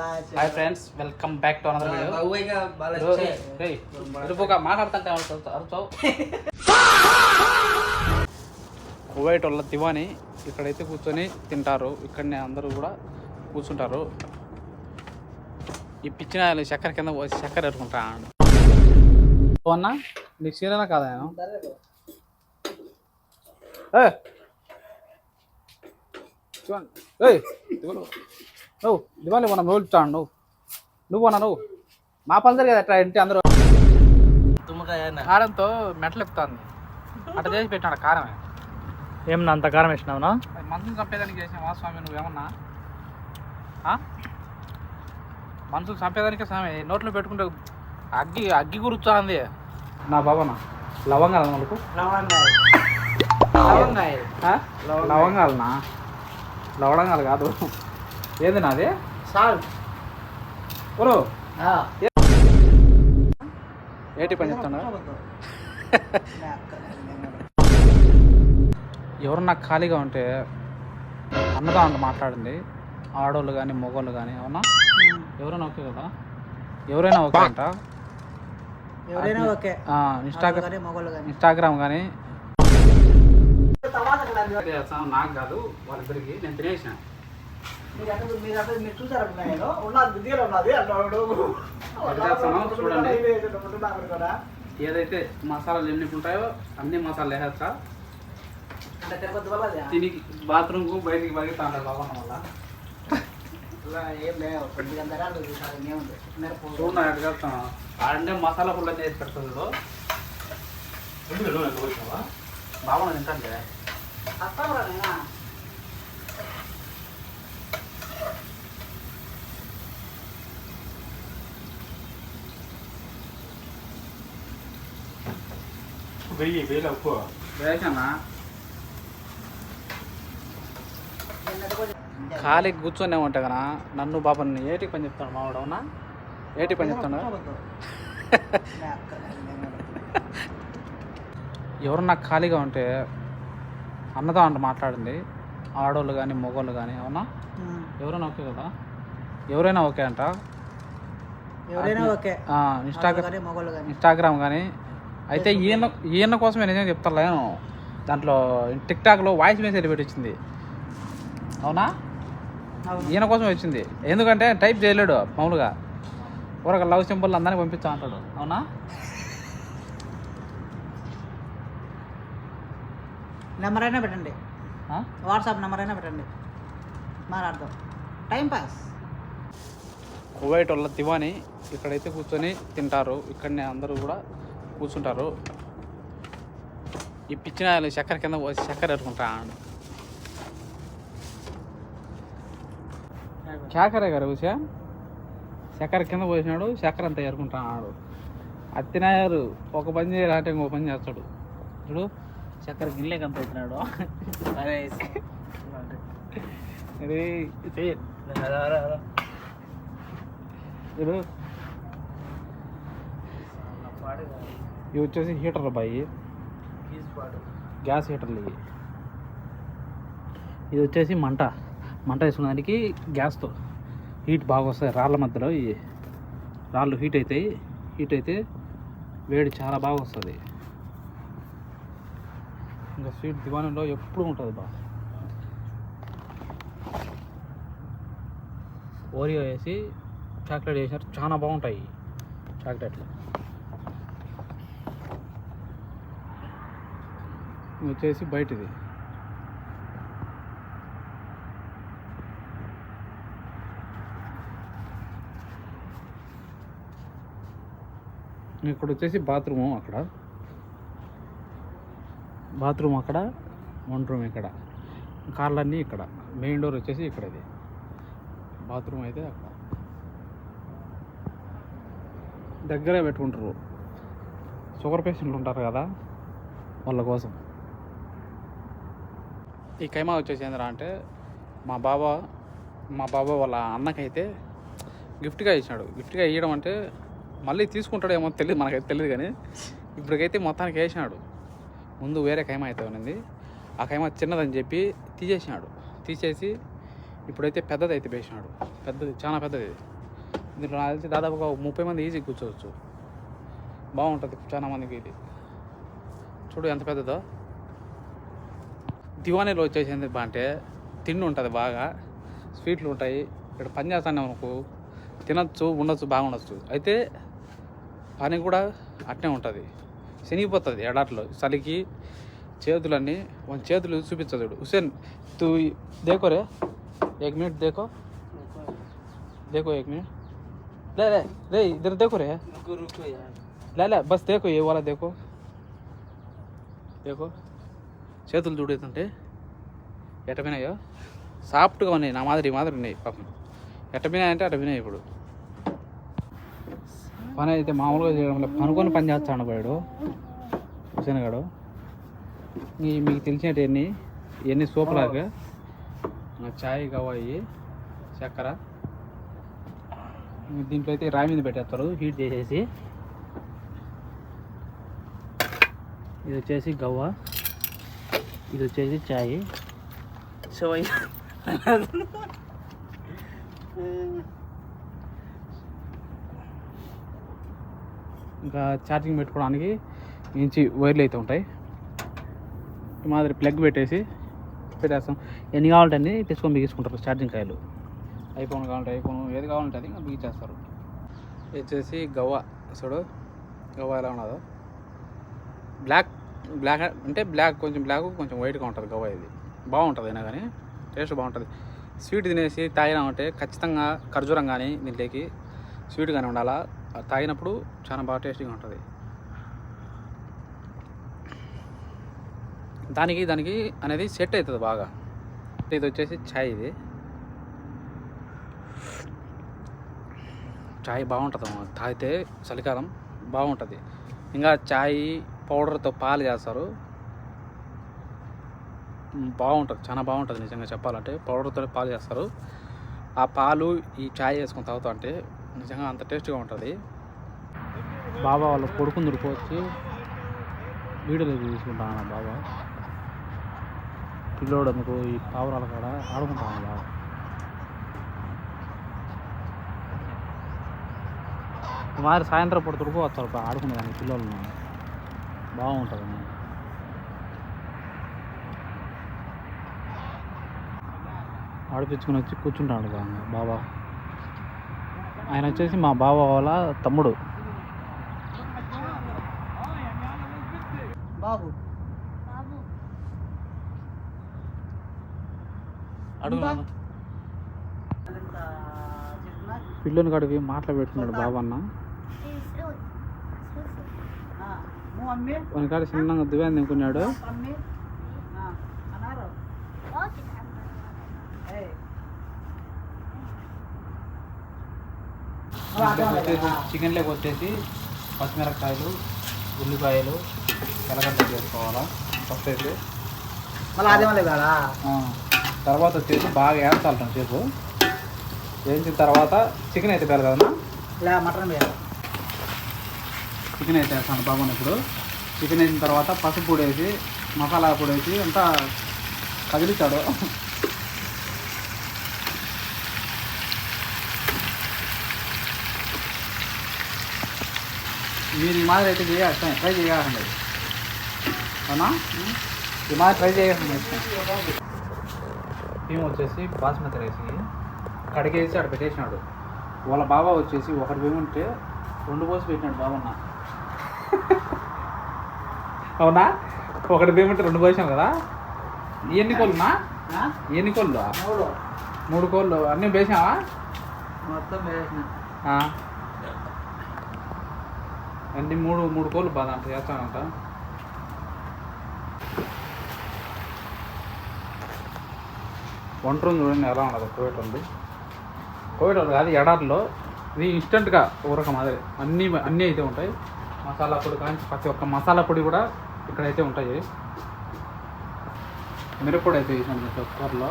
Hi friends welcome back to another video మాట్లాడుతుంటే అరుచావు Kuwait వాళ్ళ దివాని ఇక్కడైతే కూర్చొని తింటారు. ఇక్కడనే అందరూ కూడా కూర్చుంటారు. ఈ పిచ్చిన చక్కెర కింద పోసి చక్కెర ఎరుకుంటా అన్నా నీకు సీరియల్ కాదా నేను ఏ నువ్వు దివాన్ మనం రోజుతాను నువ్వు. నువ్వు అన్నా నువ్వు మా పని కదా ఎట్లా ఇంటి అందరూ. కారంతో మెట్లు ఎక్కుతాంది. అట్లా చేసి పెట్టాడు కారమే. ఏమన్నా అంత కారం వేసినావునా? అది మనుషులు చంపేదానికి చేసినావా స్వామి నువ్వేమన్నా? మనుషులు చంపేదానికే స్వామి నోట్లో పెట్టుకుంటే అగ్గి అగ్గి గురుచుంది నా బాబనా లవంగాలు మనకు ఆ? లవంగాలనా? లవంగాలు కాదు. ఏంది నాది? సాల్ట్ ఒరు ఏటి పని చెప్తున్నా ఎవరన్నా ఖాళీగా ఉంటే అన్నదా అంట మాట్లాడింది. ఆడోళ్ళు కానీ మగోళ్ళు కానీ అవునా? ఎవరైనా ఓకే కదా? ఎవరైనా ఓకే అంట? ఎవరైనా ఓకే. ఆ, ఇన్స్టాగ్రామ్ ఇన్స్టాగ్రామ్ కానీ నాకు కాదు వాళ్ళిద్దరికి నేను తినేసిన. మీరు అక్కడ మీరు అక్కడ మీరు చూసారు నేను ఉన్నది ఉన్నది. అన్నాడు? చూడండి. ఏదైతే మసాలాలు ఎన్ని ఉంటాయో అన్ని మసాలాలు వేసేస్తా. అంటే తిరుపతి వల్ల దీనికి బాత్రూమ్కు బయటికి బయట అంటారు బాగున్న వల్ల. ఆడంటే మసాలా పుల్ల చేసి పెడుతుంది బాగున్నా తింటాంటే అత్తమరా వెయ్యి వేలు వేసానా ఖాళీ కూర్చొని ఉంటా కదా నన్ను బాబాని ఏటికి పని చెప్తాడు మావాడు అవునా? ఏటికి పని చెప్తాడు? ఎవరన్నా ఖాళీగా ఉంటే అన్నదా అంట మాట్లాడింది. ఆడోళ్ళు కానీ మగోళ్ళు కానీ అవునా? ఎవరైనా ఓకే కదా? ఎవరైనా ఓకే అంట? ఎవరైనా ఓకే. ఆ, ఇన్స్టాగ్రామ్ ఇన్స్టాగ్రామ్ కానీ అయితే ఈయన ఈయన కోసమే నిజంగా చెప్తాను నేను. దాంట్లో టిక్టాక్లో వాయిస్ మెసేజ్ పెట్టి వచ్చింది. అవునా? ఈయన కోసం వచ్చింది. ఎందుకంటే టైప్ చేయలేడు మామూలుగా. ఊరక లవ్ సింబల్ అందరినీ పంపించా అంటాడు. అవునా? నెంబర్ అయినా పెట్టండి? వాట్సాప్ నెంబర్ అయినా పెట్టండి. మాట్లాడదాం టైం పాస్. కువైట్ వాళ్ళ దివాని ఇక్కడైతే కూర్చొని తింటారు. ఇక్కడనే అందరూ కూడా కూర్చుంటారు. ఈ పిచ్చిన చక్కెర కింద పోసి చక్కెర ఎరుకుంటా. చాకరే గారు చూసా? చక్కెర కింద పోసినాడు చక్కెర అంతా ఎరుకుంటాడు అత్తినాయారు ఒక పని చేయాలంటే ఇంకో పని చేస్తాడు. చూడు చక్కెర గిన్నెకి అంత పెట్టినాడు. అరే చూడు. ఇవి వచ్చేసి హీటర్లు బాయి గ్యాస్ హీటర్లు ఇవి. ఇది వచ్చేసి మంట. మంట వేసుకునేదానికి గ్యాస్తో హీట్ బాగా వస్తాయి రాళ్ళ మధ్యలో ఈ రాళ్ళు హీట్ అవుతాయి. హీట్ అయితే వేడి చాలా బాగా వస్తుంది. ఇంకా స్వీట్ దివాణంలో ఎప్పుడు ఉంటుంది బా. ఓరియో వేసి చాక్లెట్ వేసినారు. చాలా బాగుంటాయి చాక్లెట్లు. వచ్చేసి బయటిది. ఇక్కడ వచ్చేసి బాత్రూము అక్కడ. బాత్రూమ్ అక్కడ వన్ రూమ్ ఇక్కడ. కార్లన్నీ ఇక్కడ. మెయిన్ డోర్ వచ్చేసి ఇక్కడది. బాత్రూమ్ అయితే అక్కడ. దగ్గరే పెట్టుకుంటారు. షుగర్ పేషెంట్లు ఉంటారు కదా వాళ్ళ కోసం. ఈ కైమా వచ్చేసి ఏందిరా అంటే మా బాబా మా బాబా వాళ్ళ అన్నకైతే గిఫ్ట్గా ఇచ్చినాడు గిఫ్ట్గా ఇవ్వడం అంటే మళ్ళీ తీసుకుంటాడేమో తెలియదు మనకైతే తెలియదు కానీ ఇప్పటికైతే మొత్తానికి వేసినాడు. ముందు వేరే కైమా అయితే ఉన్నది. ఆ కైమా చిన్నదని చెప్పి తీసేసినాడు. తీసేసి ఇప్పుడైతే పెద్దది అయితే వేసినాడు. పెద్దది చాలా పెద్దది. దీంట్లో నాకు తెలిసి దాదాపు ఒక ముప్పై మంది ఈజీ కూర్చోవచ్చు. బాగుంటుంది చాలా మందికి ఇది. చూడు ఎంత పెద్దదో. దివానీలో వచ్చేసింది అంటే తిండి ఉంటుంది బాగా స్వీట్లు ఉంటాయి ఇక్కడ పని చేస్తాను మనకు తినచ్చు ఉండొచ్చు బాగుండొచ్చు అయితే పని కూడా అట్నే ఉంటుంది. శనిగిపోతుంది ఎడాట్లో చలికి చేతులన్నీ వన్ చేతులు చూపించదు హుసేన్ తూ దేకోరే ఎక్ మినిట్ దేకో? దేకో ఏక్ మినిట్? లే లే రే. ఇద్దరు దేకోరే లే లే బస్ దేకో ఏ వాళ్ళ దేకో? దేకో? చేతులు చూడేస్తుంటే ఎట్టపోయినాయో సాఫ్ట్గా ఉన్నాయి నా మాదిరి మాదిరి ఉన్నాయి పాపం. ఎట్టపోయినాయి అంటే అట్టపోయినాయి ఇప్పుడు. పని అయితే మామూలుగా చేయడం పనుకొని పని చేస్తాడు పోయాడు హుసేన్ మీకు తెలిసినట్టు ఎన్ని ఎన్ని సూపర్గా చాయ్ గవాయి చక్కెర. దీంట్లో అయితే రాయి మీద పెట్టేస్తారు హీట్ చేసేసి. ఇది వచ్చేసి గవ్వ. ఇది వచ్చేసి చాయ్. सोई ఇంకా ఛార్జింగ్ పెట్టుకోవడానికి ఇంచి వైర్లు అయితే ఉంటాయి. మాదిరి ప్లగ్ పెట్టేసి పెట్టేస్తాం. ఎన్ని కావాలంటే అన్ని తెచ్చుకొని బిగించుకుంటారు ఛార్జింగ్ కాయలు. ఐఫోన్ కావాలంటే ఐఫోన్ ఏది కావాలంటే అది ఇంకా బిగించేస్తారు. వచ్చేసి గవ్వ. చూడు గవ్వ ఎలా ఉన్నదో. బ్లాక్ బ్లాక్ అంటే బ్లాక్ కొంచెం బ్లాక్ కొంచెం వైట్గా ఉంటుంది గవ్వ ఇది. బాగుంటుంది అయినా కానీ టేస్ట్ బాగుంటుంది. స్వీట్ తినేసి తాగినామంటే ఖచ్చితంగా ఖర్జూరం కానీ దీంట్లోకి స్వీట్ కానీ ఉండాలా? అది తాగినప్పుడు చాలా బాగా టేస్టీగా ఉంటుంది. దానికి దానికి అనేది సెట్ అవుతుంది బాగా. ఇది వచ్చేసి ఛాయ్ ఇది. ఛాయ్ బాగుంటుంది తాగితే చలికాలం బాగుంటుంది. ఇంకా ఛాయ్ పౌడర్తో పాలు చేస్తారు. బాగుంటుంది చాలా బాగుంటుంది నిజంగా చెప్పాలంటే. పౌడర్తో పాలు చేస్తారు. ఆ పాలు ఈ ఛాయ్ వేసుకొని తాగుతా అంటే నిజంగా అంత టేస్ట్గా ఉంటుంది. బాబా వాళ్ళు కొడుకుని దుడిపోవచ్చు. వీడియోలో తీసుకుంటాను బాబా. పిల్లోడు అందుకు ఈ పావురాల కాడ ఆడుకుంటాను బాగా మరి సాయంత్రం పూట దుడుకోవచ్చు ఆడుకునేదాన్ని పిల్లలను బాగుంటుంది ఆడిపించుకుని వచ్చి కూర్చుంటాడు బాగా బాబా ఆయన వచ్చేసి మా బావ వాళ్ళ తమ్ముడు. అడుగు నాన్న. పిల్లోని కాడికి మాటలు పెట్టుకున్నాడు బాబన్న మమ్మీ. వాని కాడ చిన్నగా దువ్వాన్ని అన్నారు. చికెన్ లెగ్ వచ్చేసి పచ్చిమిరపకాయలు ఉల్లిపాయలు తెల్లగడ్డ చేసుకోవాలా ఫస్ట్ అయితే. తర్వాత వచ్చేసి బాగా వేస్తాలి సేపు. వేయించిన తర్వాత చికెన్ అయితే పేరు కదన్నా? మటన్ వేయాలి. చికెన్ అయితే వేస్తాను బాబుని ఇప్పుడు. చికెన్ వేసిన తర్వాత పసుపు పొడి వేసి మసాలా పొడి వేసి అంతా కదిలిస్తాడు మీరు ఈ మాదిరి అయితే చేయాలి ట్రై చేయాలండి. అవునా? ఈ మాదిరి ట్రై చేయాల్సింది మేము వచ్చేసి బాస్మతి రైస్ కడిగేసి అక్కడ పెట్టేసినాడు. వాళ్ళ బాబా వచ్చేసి ఒకటి వేముంటే రెండు పోసి పెట్టినాడు బాబన్న అవునా? ఒకటి పేమెంట్ రెండు పోసాను కదా? ఎన్ని కోళ్ళునా? ఎన్ని కోళ్ళు మూడు. కోళ్ళు. అన్నీ వేసావా మొత్తం. అన్ని మూడు మూడు కోళ్ళు బాగా అంత చేస్తానంట. వంట రూమ్ చూడండి ఎలా ఉండదు కోవిడ్ ఉంది. కోవిడ్ ఉంది కాదు ఎడారిలో. ఇది ఇన్స్టెంట్గా ఊరక మాదిరి. అన్నీ అన్నీ అయితే ఉంటాయి. మసాలా పొడి కానీ ప్రతి ఒక్క మసాలా పొడి కూడా ఇక్కడైతే ఉంటాయి. మిరపొడి అయితే వేసాను కుక్కర్లో.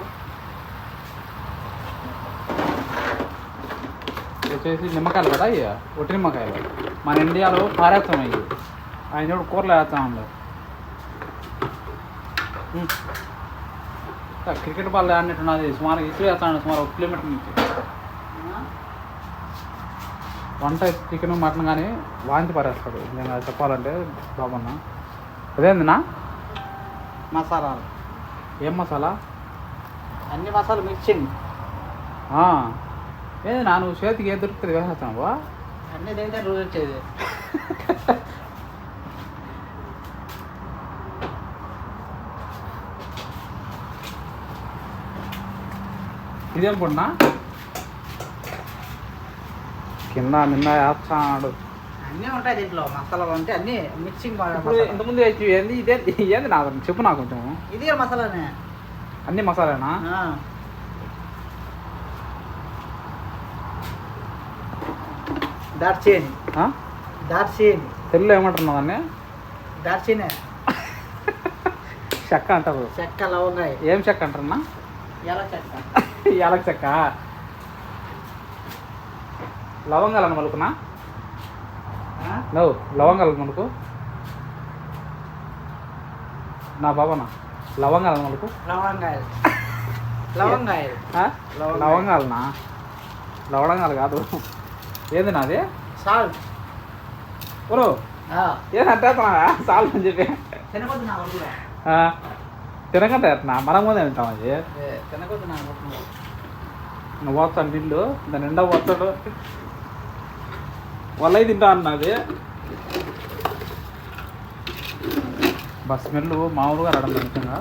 వచ్చేసి నిమ్మకాయలు కదా ఇక ఒట్టి నిమ్మకాయలు. మన ఇండియాలో పారేస్తాం అవి ఆయన చూడు కూరలు వేస్తా అందులో క్రికెట్ బాల్ ఆడినట్టున్నది సుమారు ఇసులు వేస్తాను సుమారు ఒక కిలోమీటర్ నుంచి. వంట చికెన్ మటన్ కానీ వాంతి పారేస్తాడు. నేను అది చెప్పాలంటే బాబన్న అదేందినా? మసాలాలు. ఏం మసాలా? అన్ని మిక్సింగ్ ఆ. ఏంది నా నువ్వు చేతికి ఏ దొరుకుతుంది వేసేస్తావు అన్ని తింటే రోజు వచ్చేది. ఇదేం పొడినా కింద నిన్న వేస్తాడు. అన్నీ ఉంటాయి దీంట్లో. మసాలాలు అంటే అన్ని మిక్సింగ్ ఇప్పుడు ఇంతకుముందు ఏంది? ఇదే ఏంది నా చెప్పు నాకు కొంచెం. ఇది మసాలానే. అన్ని మసాలానా. దార్చేని? దార్చేని తెలుగులో ఏమంటున్నావు దాన్ని? దార్చేనే చెక్క అంటారు. చెక్క లవంగాయ. ఏం చెక్క అంటారన్నా ఎలా చెక్క. యాలక చెక్క. లవంగాలను మలుకునా నువ్వు లవంగాలు మలుకు నా బాబనా లవంగాలు మలుకు లవంగాయలు. లవంగాయలు. లవంగాలనా? లవంగాలు కాదు. ఏంది నాది? సాల్ట్. ఓరు ఏంటంటే చాలు అని చెప్పి. నా తినకంటే ఎట్నా మనం ముందే వింటాం అది? తినకొద్దు నా నువ్వు పోతాడు నీళ్ళు దాని నిండా పోతాడు. వాళ్ళే తింటా అన్నది. బస్ స్మెల్ మామూలుగా రావడం నిజంగా.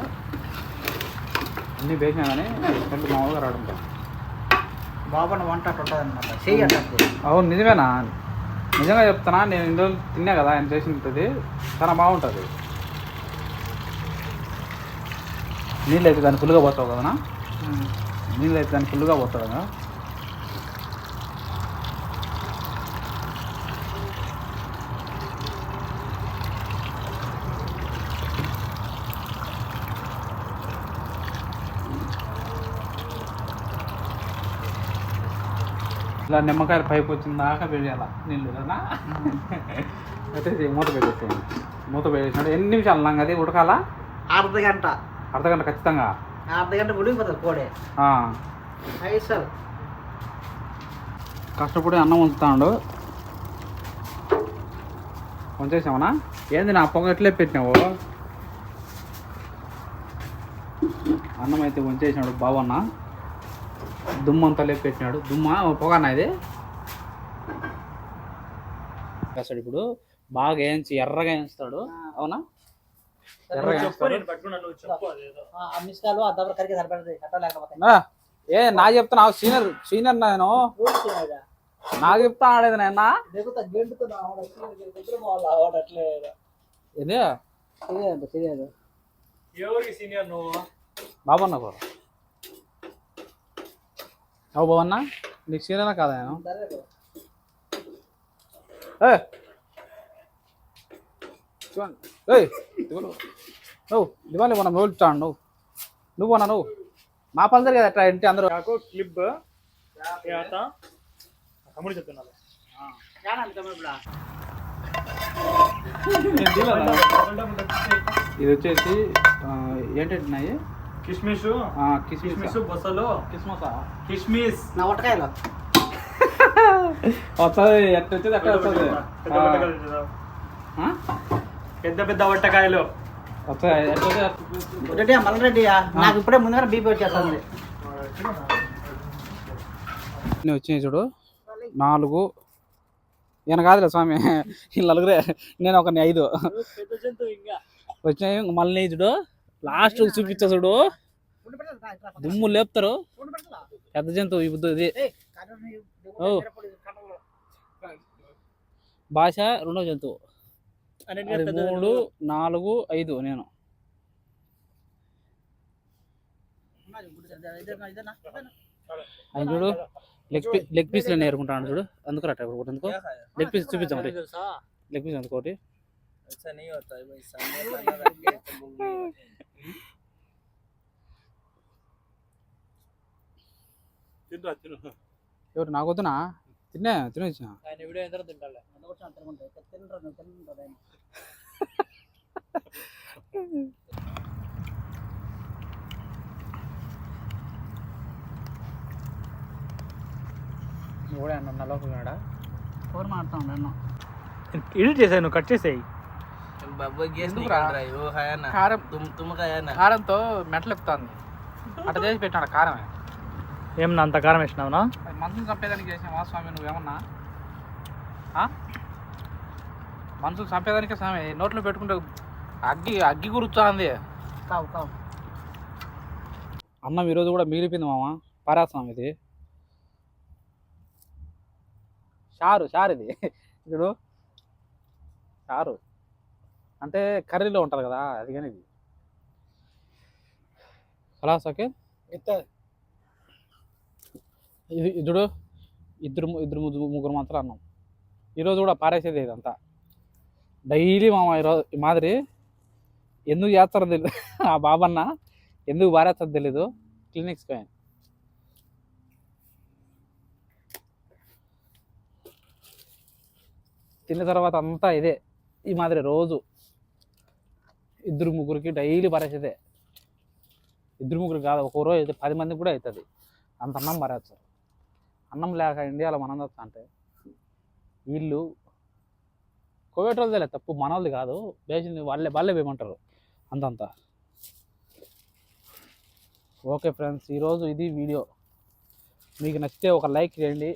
అన్నీ వేసినా కానీ స్మెల్ మామూలుగా రావడం. బాబన్న వంట అట్టు ఉంటుంది అనమాట చెయ్యి అట్టు అవును నిజమేనా? నిజంగా చెప్తానా నేను రోజులు తిన్నా కదా ఆయన చేసినది చాలా బాగుంటుంది. నీళ్ళు అయితే దాన్ని ఫుల్గా పోతావు కదా నీళ్ళు అయితే దాన్ని ఫుల్గా పోతావు కదా? ఇలా నిమ్మకాయలు పైపు వచ్చిన దాకా పెట్టేయాల నీళ్ళు అయితే మూత పెట్టేసేయండి. మూత పెట్టేసినట్టు ఎన్ని నిమిషాలు నాకు అది ఉడకాలా? అర్ధ గంట. అర్ధగంట ఖచ్చితంగా? అర్ధ గంట ఉడికిపోతుంది కోడే. ఐసల్ కష్టపడి అన్నం ఉంచుతాడు ఉంచేసామనా ఏంది నా పొగ ఎట్లే పెట్టినావు? అన్నం అయితే ఉంచేసినాడు బావన్న. దుమ్మంతా లేపి పెట్టినాడు దుమ్మ పొగ అన్న ఇది? అసలు ఇప్పుడు. బాగా వేయించి ఎర్రగా వేయిస్తాడు. అవునా? ఏ నా చెప్తున్నా సీనియర్ సీనియర్ నేను. నాకు చెప్తా ఆడేది నాయన ఇది తెలియదు తెలియదు ఎవరికి సీనియర్ నువ్వు బాబన్న కూర అవు బాబన్న నీకు సీనియర్ కాదా నువ్వు దివాలి మనం నువ్వు. నువ్వు అన్నా నువ్వు. మా పని జరిగేది ఎట్లా ఇంటి అందరూ. నాకు క్లిప్ తర్వాత తమ్ముడు చెప్తున్నాను? ఇది వచ్చేసి ఆ, ఏంటంటే నాయి కిస్మిస్? ఆ, కిస్మిస్. కిస్మిస్ బొసలు? కిస్మసా కిస్మిస్. నా ఉట్టకాయలు వస్తుంది ఎట్ట వచ్చేది అట్లా వస్తుంది పెద్ద పెద్ద కాయలు. పెద్ద పెద్ద వట్టకాయలు. రెడ్డి మల్ల రెడ్డి నాకు ఇప్పుడే ముందుగా బీపీ వచ్చేస్తుంది. ఇన్ని వచ్చినాయి చూడు. నాలుగు. ఈయన కాదులే స్వామి. ఈ నలుగురే. నేను ఒక ఐదు. పెద్ద జంతువు ఇంకా. వచ్చినాయి ఇంక మళ్ళీ చూడు. లాస్ట్ చూపించా చూడు. దుమ్ము లేపుతారు. పెద్ద జంతువు ఈ బుద్ధి ఇది ఓ. భాష రెండో జంతువు. మూడు నాలుగు ఐదు నేను. ఆయన చూడు. లెగ్ పీ లెగ్ పీస్లో నేర్చుకుంటాను చూడు. అందుకు రట్ట ఒకటి? ఎందుకు లెగ్ పీస్ చూపిద్దాం ఒకటి లెగ్ పీస్ అందుకు ఒకటి ఎవరు నాకు వద్దునా? తిన్నా తినొచ్చా ఆయన వీడియో ఎంత తింటాలే నువ్వు కూడా నల్ల లోపల అన్న ఎడిట్ నువ్వు కట్ చేసేయి. కారం కారంతో మెట్లు ఎక్కుతాంది. అట్ట చేసి పెట్టాడు కారమే. ఏమన్నా అంత కారం వేసినావునా మనసును చంపేదానికి చేసావా స్వామి నువ్వేమన్నా మనసును చంపేదానికి స్వామి నోట్లో పెట్టుకుంటే అగ్గి అగ్గి గురుచుంది అన్నం ఈరోజు కూడా మిగిలిపోయింది మామ పారాస్వామి ఇది. షారు షారు ఇది. ఇప్పుడు చారు. అంటే కర్రీలో ఉంటుంది కదా అది కానీ ఇది. ఖలాస్ ఓకే ఇది ఇద్దరు ఇద్దరు ఇద్దరు ముగ్గురు ముగ్గురు మాత్రం అన్నం. ఈరోజు కూడా పారేసేది ఇదంతా. డైలీ మామ ఈరోజు ఈ మాదిరి ఎందుకు చేస్తారో తెలియదు ఆ బాబన్న ఎందుకు పారేస్తారో తెలీదు. క్లినిక్స్కి పోయాను. తిన్న తర్వాత అంతా ఇదే. ఈ మాదిరి రోజు ఇద్దరు ముగ్గురికి డైలీ పరేసేదే ఇద్దరు ముగ్గురు కాదు ఒక రోజు అయితే పది మందికి కూడా అవుతుంది. అంత అన్నం పరేస్తారు అన్నం లేక ఇండియాలో మనం వస్తా అంటే వీళ్ళు కోవిడ్ వాళ్ళదే తప్పు మనోళ్ళది కాదు వేసింది వాళ్ళే వాళ్ళే వేయమంటారు అంతంత. ఓకే ఫ్రెండ్స్ ఈరోజు ఇది వీడియో. మీకు నచ్చితే ఒక లైక్ చేయండి.